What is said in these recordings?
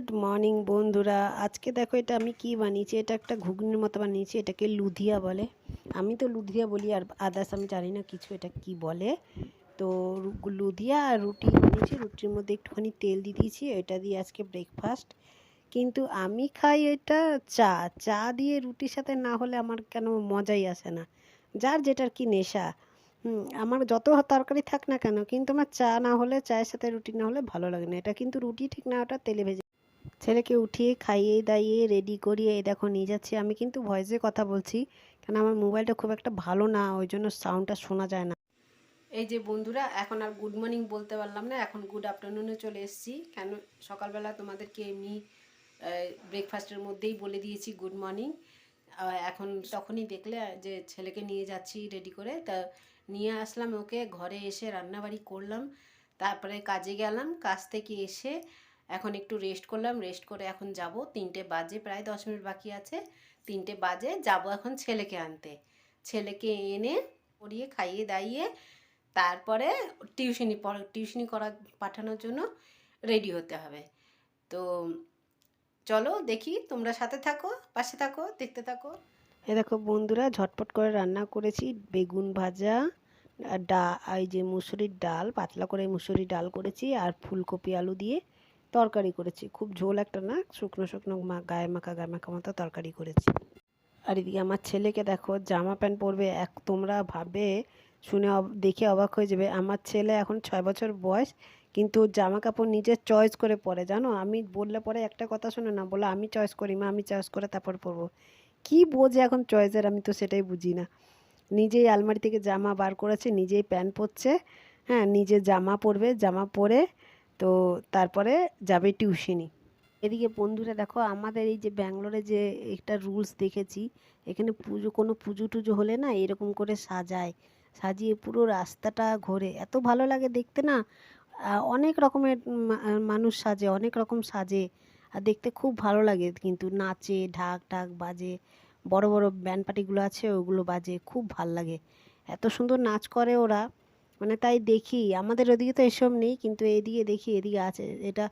Good morning বন্ধুরা। আজকে দেখো এটা আমি কি বানিয়েছি? এটা একটা ঘুগনির মতো বানিয়েছি, এটাকে লুধিয়া বলে। আমি তো লুধিয়া বলি আর আদার্স আমি জানি না কিছু এটা কি বলে। তো লুধিয়া আর রুটি বানিয়েছি, রুটির মধ্যে একটুখানি তেল দিয়ে দিয়েছি, এটা দিয়ে আজকে ব্রেকফাস্ট কিন্তু আমি খাই এটা চা। চা দিয়ে রুটির সাথে না হলে আমার কেন মজাই আসে না। যার যেটার কি নেশা। আমার যত তরকারি থাক না কেন, কিন্তু আমার চা না হলে, চায়ের সাথে রুটি না হলে ভালো লাগে না। এটা কিন্তু রুটি ঠিক না, ওটা তেলে ভেজে ছেলেকে উঠিয়ে খাইয়ে দাইয়ে রেডি করিয়ে, এই দেখো নিয়ে যাচ্ছি। আমি কিন্তু ভয়েসে কথা বলছি, কেন আমার মোবাইলটা খুব একটা ভালো না, ওই জন্য সাউন্ডটা শোনা যায় না। এই যে বন্ধুরা, এখন আর গুড মর্নিং বলতে পারলাম না, এখন গুড আফটারনুনে চলে এসেছি। কেন সকালবেলা তোমাদেরকে এমনি ব্রেকফাস্টের মধ্যেই বলে দিয়েছি গুড মর্নিং এখন তখনই দেখলে যে ছেলেকে নিয়ে যাচ্ছি রেডি করে, তা নিয়ে আসলাম ওকে, ঘরে এসে রান্নাবাড়ি করলাম, তারপরে কাজে গেলাম, কাজ থেকে এসে এখন একটু রেস্ট করলাম রেস্ট করে এখন যাব। তিনটে বাজে, প্রায় দশ মিনিট বাকি আছে। তিনটে বাজে, যাব এখন ছেলেকে আনতে। ছেলেকে এনে পড়িয়ে, খাইয়ে, দাইয়ে তারপরে টিউশনি টিউশনি করা, পাঠানোর জন্য রেডি হতে হবে। তো চলো দেখি, তোমরা সাথে থাকো, পাশে থাকো, দেখতে থাকো। এ দেখো বন্ধুরা, ঝটপট করে রান্না করেছি। বেগুন ভাজা, ডা, এই যে মুসুরির ডাল, পাতলা করে মুসুরির ডাল করেছি, আর ফুলকপি আলু দিয়ে। তরকারি করেছি। খুব ঝোল একটা না, শুকনো শুকনো মা, গায়ে মাখা গায়ে মাখা মতো তরকারি করেছি। আর এদিকে আমার ছেলেকে দেখো, জামা প্যান্ট পরবে এক, তোমরা ভাবে, শুনে দেখে অবাক হয়ে যাবে। আমার ছেলে এখন ছয় বছর বয়স, কিন্তু জামা কাপড় নিজের চয়েস করে পরে। জানো? আমি বললে পরে একটা কথা শোনে না, বলে আমি চয়েস করি, মা আমি চয়েস করে তারপর পরবো। কি বোঝে এখন চয়েসের আমি তো সেটাই বুঝি না। নিজেই আলমারি থেকে জামা বার করেছে, নিজেই প্যান্ট পরছে হ্যাঁ নিজে জামা পরবে, জামা পরে তো তারপরে যাবে টিউশনি। এদিকে বন্ধুরা দেখো, আমাদের এই যে ব্যাঙ্গালোরে যে একটা রুলস দেখেছি, এখানে পুজো, কোনো পুজো টুজো হলে না এরকম করে সাজায়। সাজিয়ে পুরো রাস্তাটা ঘোরে। এত ভালো লাগে দেখতে না। অনেক রকমের মানুষ সাজে, অনেক রকম সাজে। আর দেখতে খুব ভালো লাগে, কিন্তু নাচে, ঢাক ঢাক বাজে, বড় বড় ব্যান্ড পার্টিগুলো আছে, ওগুলো বাজে, খুব ভালো লাগে। এত সুন্দর নাচ করে ওরা। মানে তাই দেখি। আমাদের ওদিকে তো এসব নেই, কিন্তু এদিকে দেখি, এদিকে আছে। এটা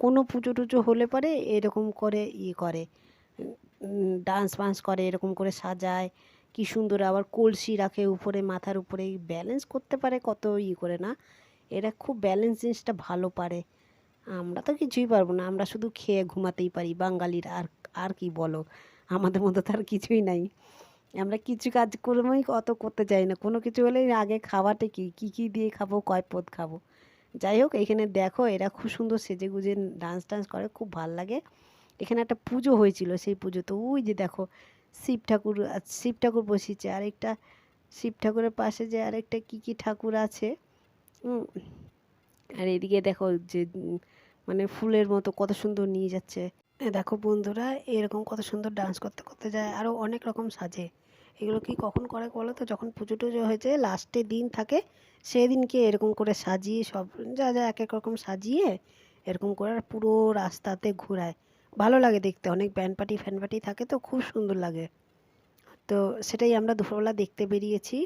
কোনো পুজো টুজো হলে পরে এরকম করে ইয়ে করে। ডান্স ফান্স করে, এরকম করে সাজায়। কি সুন্দর আবার কলসি রাখে উপরে, মাথার উপরে। ব্যালেন্স করতে পারে, কত ইয়ে করে না? এরা খুব ব্যালেন্স জিনিসটা ভালো পারে। আমরা তো কিছুই পারব না। আমরা শুধু খেয়ে ঘুমাতেই পারি। বাঙালির আর আর কি বলো? আমাদের মতো তো আর কিছুই নাই। আমরা কিছু কাজ কর্মই অত করতে চাই না। কোনো কিছু হলেই আগে খাওয়াটা কি? কী কী দিয়ে খাব? কয় পদ খাব? যাই হোক, এখানে দেখো এরা খুব সুন্দর সেজে গুজে ডান্স টান্স করে, খুব ভালো লাগে। এখানে একটা পুজো হয়েছিল সেই পুজো তো ওই যে দেখো, শিব ঠাকুর শিব ঠাকুর বসিয়েছে আরেকটা শিব ঠাকুরের পাশে যে আরেকটা কী কী ঠাকুর আছে? আর এদিকে দেখো যে মানে ফুলের মতো কত সুন্দর নিয়ে যাচ্ছে। দেখো বন্ধুরা, এরকম কত সুন্দর ডান্স করতে করতে যায়। আরও অনেক রকম সাজে। এগুলো কি কখন করে বলো তো? যখন পুজো টুজো হয়েছে লাস্টের দিন থাকে, সেদিনকে এরকম করে সাজিয়ে সব, যা যা এক এক রকম সাজিয়ে এরকম করে পুরো রাস্তাতে ঘোরায়। ভালো লাগে দেখতে, অনেক ব্যান্ড পার্টি ফ্যান পার্টি থাকে তো খুব সুন্দর লাগে। তো সেটাই আমরা দুপুরবেলা দেখতে বেরিয়েছি,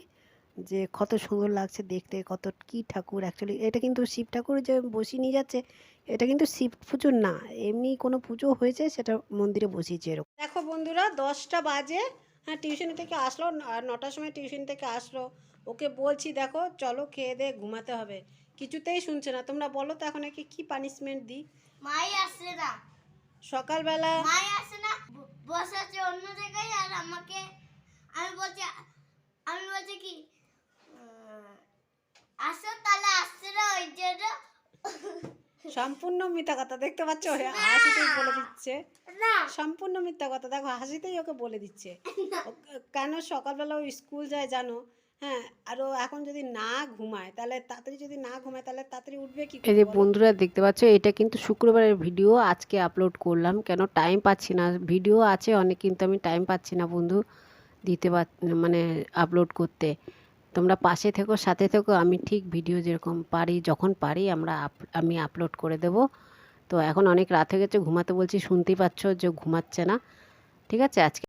যে কত সুন্দর লাগছে দেখতে, কত কি ঠাকুর অ্যাকচুয়ালি এটা কিন্তু শিব ঠাকুর যে বসিয়ে নিয়ে যাচ্ছে, এটা কিন্তু শিব পুজো না, এমনি কোনো পুজো হয়েছে সেটা মন্দিরে বসিয়েছে এরকম। দেখো বন্ধুরা, দশটা বাজে হ্যাঁ টিউশন থেকে আসলো আর নটার সময় টিউশন থেকে আসলো। ওকে বলছি দেখো চলো খেয়ে দে ঘুমাতে হবে। কিছুতেই শুনছে না। তোমরা বলো তো এখন একে কি পানিশমেন্ট দিই? মাই আসে না। সকালবেলা মাই আসে না। ব- বসে আছে অন্য জায়গায় আর আমাকে আমি বলছি আমি বলছি কি আসো তাহলে আসছে না ওই জন্য। সম্পূর্ণ মিথ্যা কথা দেখতে পাচ্ছ? হাসিতেই বলে দিচ্ছে। সম্পূর্ণ মিথ্যা কথা। দেখো হাসিতেই ওকে বলে দিচ্ছে। কেন সকালবেলা ও স্কুল যায় জানো? হ্যাঁ আর এখন যদি না ঘুমায় তাহলে তাড়াতাড়ি যদি না ঘুমায় তাহলে তাড়াতাড়ি উঠবে কি এই যে বন্ধুরা দেখতে পাচ্ছ এটা কিন্তু শুক্রবারের ভিডিও আজকে আপলোড করলাম। কেন টাইম পাচ্ছি না? ভিডিও আছে অনেক কিন্তু আমি টাইম পাচ্ছি না বন্ধু দিতে পার মানে আপলোড করতে। তোমরা পাশে থেকো সাথে থেকো আমি ঠিক ভিডিও যেরকম পারি যখন পারি আমরা আপ- আমি আপলোড করে দেব। তো এখন অনেক রাত হয়ে গেছে, ঘুমাতে বলছি, শুনতেই পাচ্ছ যে ঘুমাচ্ছে না। ঠিক আছে, আজকে